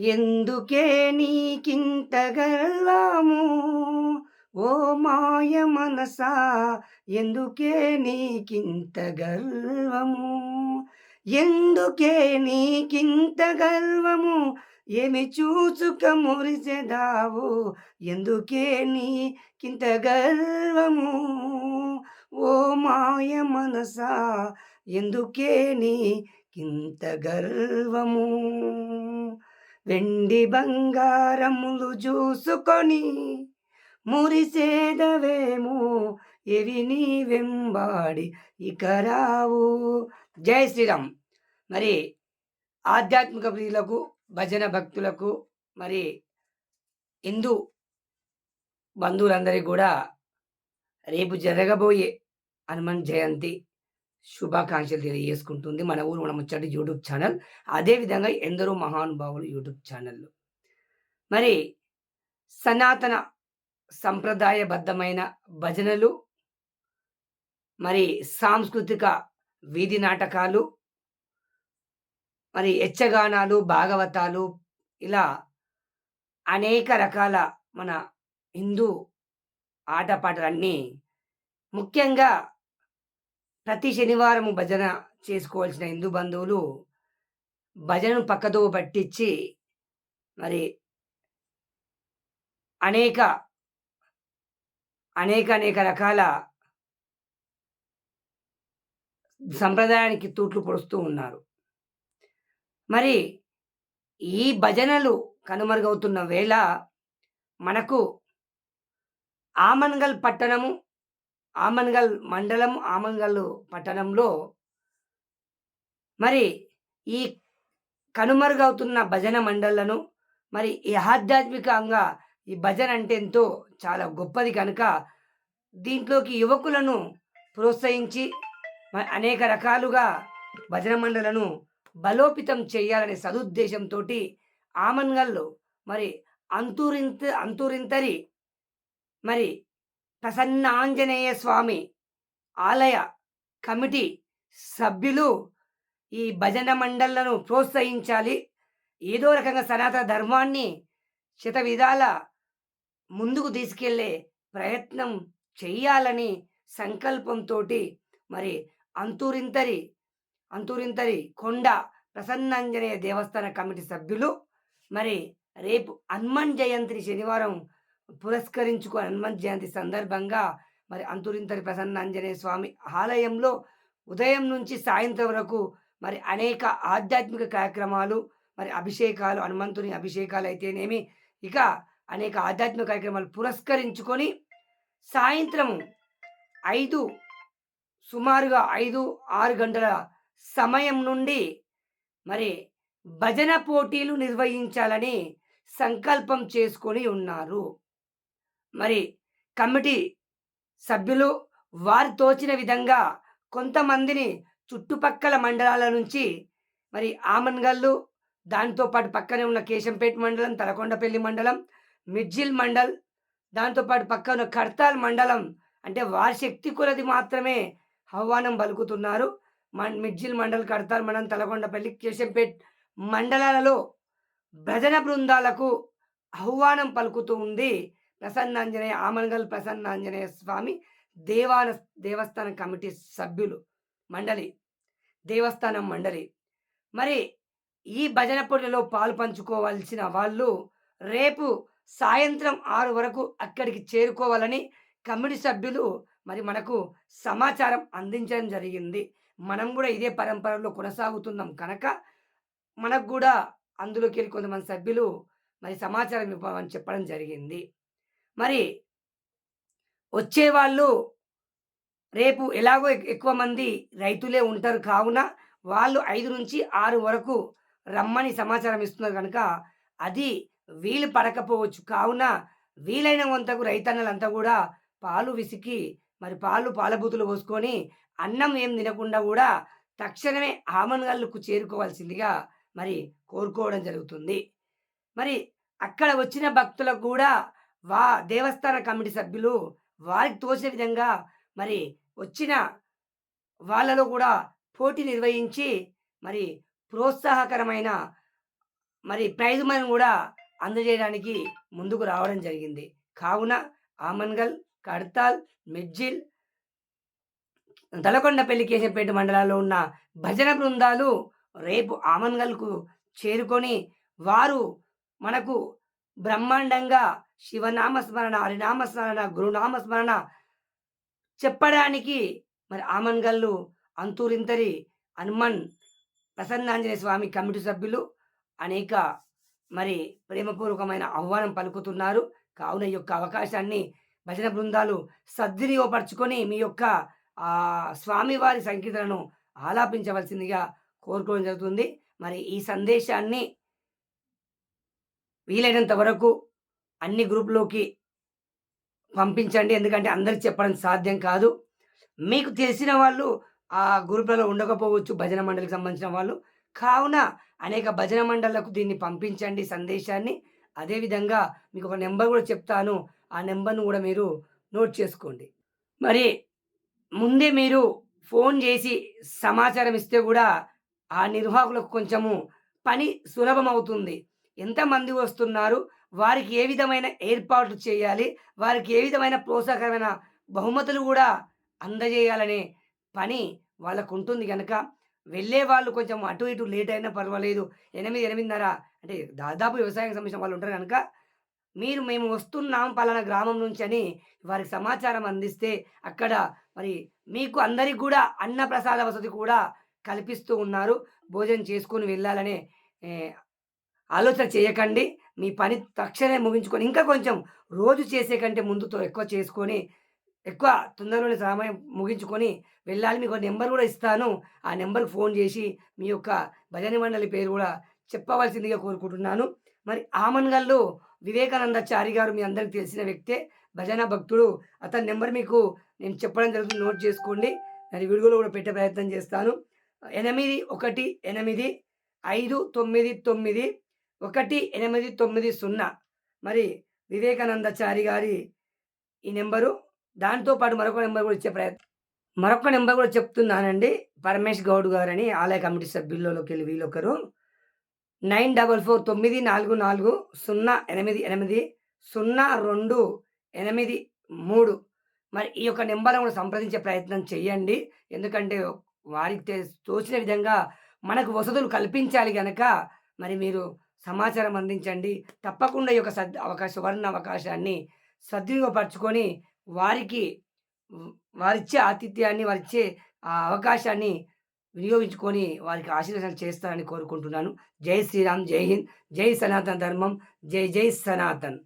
ఎందుకే నీకింత గర్వము ఓ మాయ మనసా ఎందుకే నీకింత గర్వము ఎందుకే నీకింత గర్వము ఏమి చూచుక మురిసెదావు? ఎందుకే నీకింత గర్వము ఓ మాయ మనసా ఎందుకే నీకింత గర్వము వెండి బంగారములు చూసుకొని మురిసేదవేమో ఇవి నీ వెంబాడి. ఇక రావు. జై శ్రీరామ్. మరి ఆధ్యాత్మిక ప్రియులకు భజన భక్తులకు మరి హిందూ బంధువులందరికీ కూడా రేపు జరగబోయే హనుమాన్ జయంతి శుభాకాంక్షలు తెలియజేసుకుంటుంది మన ఊరు మన ముచ్చటి యూట్యూబ్ ఛానల్. అదేవిధంగా ఎందరో మహానుభావులు యూట్యూబ్ ఛానల్లో. మరి సనాతన సంప్రదాయబద్ధమైన భజనలు మరి సాంస్కృతిక వీధి నాటకాలు మరి యక్షగానాలు భాగవతాలు ఇలా అనేక రకాల మన హిందూ ఆటపాటలన్నీ ముఖ్యంగా ప్రతి శనివారం భజన చేసుకోవాల్సిన హిందూ బంధువులు భజనను పక్కదో పట్టించి మరి అనేక అనేక అనేక రకాల సంప్రదాయానికి తూట్లు పొడుస్తూ ఉన్నారు. మరి ఈ భజనలు కనుమరుగవుతున్న వేళ మనకు ఆమన్గల్ పట్టణము ఆమన్గల్ మండలం ఆమన్గల్ పట్టణంలో మరి ఈ కనుమరుగవుతున్న భజన మండళ్ళను మరి ఈ ఆధ్యాత్మికంగా ఈ భజన అంటే ఎంతో చాలా గొప్పది కనుక దీంట్లోకి యువకులను ప్రోత్సహించి అనేక రకాలుగా భజన మండలను బలోపితం చేయాలనే సదుద్దేశంతో ఆమన్గల్లో మరి అంతురింత అంతూరింతరి మరి ప్రసన్న ఆంజనేయ స్వామి ఆలయ కమిటీ సభ్యులు ఈ భజన మండళ్ళను ప్రోత్సహించాలి. ఏదో రకంగా సనాతన ధర్మాన్ని శత విధాల ముందుకు తీసుకెళ్ళే ప్రయత్నం చెయ్యాలని సంకల్పంతో మరి అంతూరింతరి అంతూరింతరి కొండ ప్రసన్నాంజనేయ దేవస్థాన కమిటీ సభ్యులు మరి రేపు హనుమాన్ జయంతిని శనివారం పురస్కరించుకో హనుమంత్ జయంతి సందర్భంగా మరి అంతురింతరి ప్రసన్నాంజనేయ స్వామి ఆలయంలో ఉదయం నుంచి సాయంత్రం వరకు మరి అనేక ఆధ్యాత్మిక కార్యక్రమాలు మరి అభిషేకాలు హనుమంతుని అభిషేకాలు అయితేనేమి ఇక అనేక ఆధ్యాత్మిక కార్యక్రమాలు పురస్కరించుకొని సాయంత్రం ఐదు సుమారుగా ఐదు ఆరు గంటల సమయం నుండి మరి భజన పోటీలు నిర్వహించాలని సంకల్పం చేసుకొని ఉన్నారు. మరి కమిటీ సభ్యులు వారు తోచిన విధంగా కొంతమందిని చుట్టుపక్కల మండలాల నుంచి మరి ఆమన్గల్లు దాంతోపాటు పక్కనే ఉన్న కేశంపేట మండలం తలకొండపల్లి మండలం మిర్జిల్ మండల్ దాంతోపాటు పక్క ఉన్న కడతాల్ మండలం అంటే వారి శక్తి కొలది మాత్రమే ఆహ్వానం పలుకుతున్నారు. మన్ మిర్జిల్ మండల్ కడతాల్ మండలం తలకొండపల్లి కేశంపేట్ మండలాలలో భజన బృందాలకు ఆహ్వానం పలుకుతూ ఉంది. ప్రసన్నాంజనేయ ఆమన్గల్ ప్రసన్నాంజనేయ స్వామి దేవాల దేవస్థానం కమిటీ సభ్యులు మండలి దేవస్థానం మండలి. మరి ఈ భజన పోటీలో పాలు పంచుకోవాల్సిన వాళ్ళు రేపు సాయంత్రం ఆరు వరకు అక్కడికి చేరుకోవాలని కమిటీ సభ్యులు మరి మనకు సమాచారం అందించడం జరిగింది. మనం కూడా ఇదే పరంపరలో కొనసాగుతున్నాం కనుక మనకు కూడా అందులోకి వెళ్ళి కొంతమంది సభ్యులు మరి సమాచారం ఇవ్వమని చెప్పడం జరిగింది. మరి వచ్చేవాళ్ళు రేపు ఎలాగో ఎక్కువ మంది రైతులే ఉంటారు కావున వాళ్ళు ఐదు నుంచి ఆరు వరకు రమ్మని సమాచారం ఇస్తున్నారు కనుక అది వీలు పడకపోవచ్చు. కావున వీలైన వంతకు రైతన్నలంతా కూడా పాలు విసికి మరి పాలు పాలబూతులు పోసుకొని అన్నం ఏం తినకుండా కూడా తక్షణమే ఆమన్గల్లుకు చేరుకోవాల్సిందిగా మరి కోరుకోవడం జరుగుతుంది. మరి అక్కడ వచ్చిన భక్తులకు కూడా వా దేవస్థాన కమిటీ సభ్యులు వారికి తోసే విధంగా మరి వచ్చిన వాళ్ళలో కూడా పోటీ నిర్వహించి మరి ప్రోత్సాహకరమైన మరి ప్రైజ్ మనీ కూడా అందజేయడానికి ముందుకు రావడం జరిగింది. కావున ఆమన్గల్, కడ్తాల్, మిడ్జిల్ దలకొండపల్లి, కేశంపేట మండలాల్లో ఉన్న భజన బృందాలు రేపు ఆమన్గల్‌కు చేరుకొని వారు మనకు బ్రహ్మాండంగా శివనామస్మరణ హరినామస్మరణ గురునామస్మరణ గురునామ స్మరణ చెప్పడానికి మరి ఆమన్గల్లు అంతూరింతరి హనుమన్ ప్రసన్నాంజనేయ స్వామి కమిటీ సభ్యులు అనేక మరి ప్రేమపూర్వకమైన ఆహ్వానం పలుకుతున్నారు. కావున ఈ యొక్క అవకాశాన్ని భజన బృందాలు సద్వినియోగపరచుకొని మీ యొక్క స్వామివారి సంకీర్తనను ఆలాపించవలసిందిగా కోరుకోవడం జరుగుతుంది. మరి ఈ సందేశాన్ని వీలైనంత వరకు అన్ని గ్రూప్‌లోకి పంపించండి. ఎందుకంటే అందరికి చెప్పడం సాధ్యం కాదు. మీకు తెలిసిన వాళ్ళు ఆ గ్రూప్‌లలో ఉండకపోవచ్చు భజన మండలికి సంబంధించిన వాళ్ళు. కావున అనేక భజన మండళ్ళకు దీన్ని పంపించండి సందేశాన్ని. అదే విధంగా ఒక నెంబర్ కూడా చెప్తాను. ఆ నెంబర్ను కూడా మీరు నోట్ చేసుకోండి. మరి ముందే మీరు ఫోన్ చేసి సమాచారం ఇస్తే కూడా ఆ నిర్వాహకులకు కొంచెము పని సులభమవుతుంది. ఎంతమంది వస్తున్నారు? వారికి ఏ విధమైన ఏర్పాట్లు చేయాలి? వారికి ఏ విధమైన ప్రోత్సాహకరమైన బహుమతులు కూడా అందజేయాలనే పని వాళ్ళకు ఉంటుంది కనుక వెళ్ళే వాళ్ళు కొంచెం అటు ఇటు లేట్ అయినా పర్వాలేదు. 8, 8:30 అంటే దాదాపు వ్యవసాయం సంబంధించిన వాళ్ళు ఉంటారు కనుక మీరు మేము వస్తున్నాం పలానా గ్రామం నుంచి అని వారికి సమాచారం అందిస్తే అక్కడ మరి మీకు అందరికి కూడా అన్నప్రసాద వసతి కూడా కల్పిస్తూ ఉన్నారు. భోజనం చేసుకొని వెళ్ళాలనే ఆలోచన చేయకండి. మీ పని తక్షణమే ముగించుకొని ఇంకా కొంచెం రోజు చేసే కంటే ముందుతో ఎక్కువ చేసుకొని ఎక్కువ తొందరలోనే సమయం ముగించుకొని వెళ్ళాలి. మీకు నెంబర్ కూడా ఇస్తాను. ఆ నెంబర్కి ఫోన్ చేసి మీ యొక్క భజన మండలి పేరు కూడా చెప్పవలసిందిగా కోరుకుంటున్నాను. మరి ఆమన్గల్‌లో వివేకానందాచారి గారు మీ అందరికి తెలిసిన వ్యక్తే. భజన భక్తుడు. అతని నెంబర్ మీకు నేను చెప్పడం జరుగుతుంది. నోట్ చేసుకోండి. నేను వీడియోలో కూడా పెట్టే ప్రయత్నం చేస్తాను. ఎనిమిది ఒకటి ఎనిమిది ఐదు తొమ్మిది తొమ్మిది 81 8 599 1890 మరి వివేకానందచారి గారి ఈ నెంబరు దాంతో పాటు మరొక నెంబర్ కూడా ఇచ్చే ప్రయత్నం మరొక నెంబర్ కూడా చెప్తున్నానండి. పరమేష్ గౌడ్ గారని ఆలయ కమిటీ సభ్యుల్లోకెళ్ళి వీళ్ళొకరు. 944494880283 మరి ఈ యొక్క నెంబర్ను కూడా సంప్రదించే ప్రయత్నం చేయండి. ఎందుకంటే వారికి తోచిన విధంగా మనకు వసతులు కల్పించాలి కనుక మరి మీరు సమాచారం అందించండి. తప్పకుండా ఈ యొక్క సద్ అవకాశ సువర్ణ అవకాశాన్ని సద్వినియోగపరచుకొని వారికి వారిచ్చే ఆతిథ్యాన్ని, వారిచ్చే ఆ అవకాశాన్ని వినియోగించుకొని వారికి ఆశీర్వచనం చేస్తారని కోరుకుంటున్నాను. జై శ్రీరామ్, జై హింద్, జై సనాతన ధర్మం, జై జై సనాతన్.